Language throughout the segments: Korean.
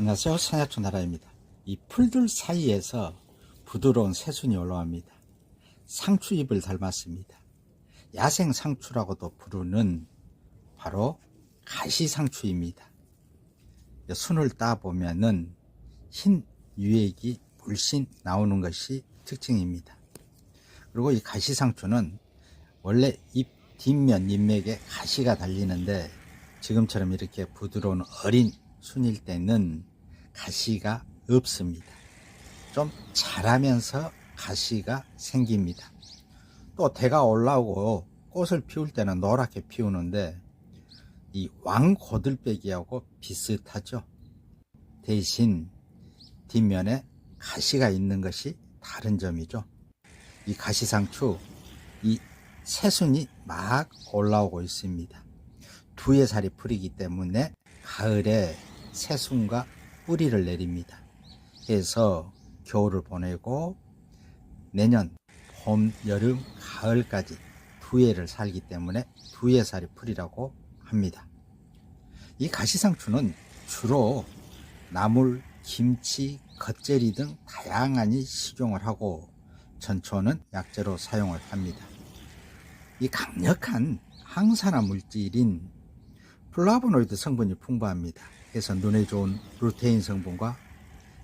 안녕하세요. 산야초 나라입니다. 이 풀들 사이에서 부드러운 새순이 올라옵니다. 상추잎을 닮았습니다. 야생 상추라고도 부르는 바로 가시상추입니다. 순을 따보면은 흰 유액이 물씬 나오는 것이 특징입니다. 그리고 이 가시상추는 원래 잎 뒷면 잎맥에 가시가 달리는데 지금처럼 이렇게 부드러운 어린 순일 때는 가시가 없습니다. 좀 자라면서 가시가 생깁니다. 또 대가 올라오고 꽃을 피울 때는 노랗게 피우는데 이 왕고들빼기하고 비슷하죠. 대신 뒷면에 가시가 있는 것이 다른 점이죠. 이 가시상추, 이 새순이 막 올라오고 있습니다. 두의 살이 풀이기 때문에 가을에 새순과 뿌리를 내립니다. 해서 겨울을 보내고 내년 봄, 여름, 가을까지 두 해를 살기 때문에 두 해 살이 풀이라고 합니다. 이 가시상추는 주로 나물, 김치, 겉절이 등 다양하니 식용을 하고 전초는 약재로 사용을 합니다. 이 강력한 항산화 물질인 플라보노이드 성분이 풍부합니다. 그래서 눈에 좋은 루테인 성분과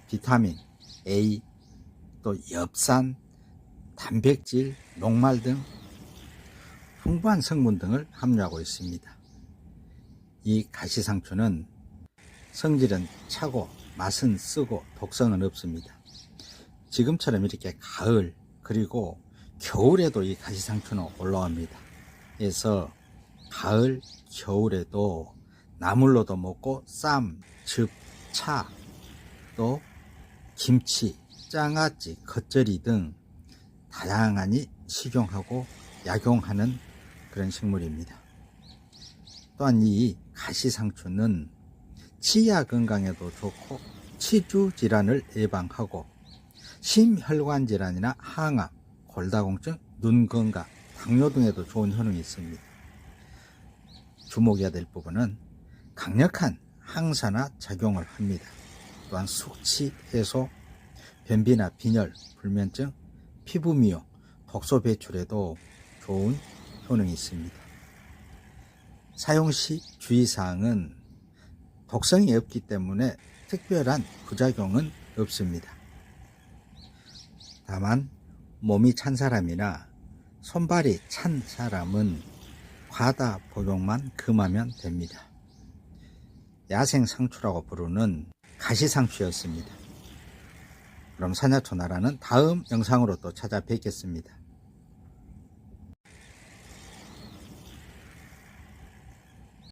비타민 A, 또 엽산, 단백질, 녹말 등 풍부한 성분 등을 함유하고 있습니다. 이 가시상추는 성질은 차고 맛은 쓰고 독성은 없습니다. 지금처럼 이렇게 가을 그리고 겨울에도 이 가시상추는 올라옵니다. 그래서 가을, 겨울에도 나물로도 먹고 쌈, 즙, 차, 또 김치, 장아찌, 겉절이 등 다양하니 식용하고 약용하는 그런 식물입니다. 또한 이 가시상추는 치아 건강에도 좋고 치주 질환을 예방하고 심혈관 질환이나 항암, 골다공증, 눈 건강, 당뇨 등에도 좋은 효능이 있습니다. 주목해야 될 부분은 강력한 항산화 작용을 합니다. 또한 숙취 해소, 변비나 빈혈, 불면증, 피부 미용, 독소 배출에도 좋은 효능이 있습니다. 사용 시 주의사항은 독성이 없기 때문에 특별한 부작용은 없습니다. 다만 몸이 찬 사람이나 손발이 찬 사람은 과다 복용만 금하면 됩니다. 야생 상추라고 부르는 가시상추였습니다. 그럼 사냐초나라는 다음 영상으로 또 찾아뵙겠습니다.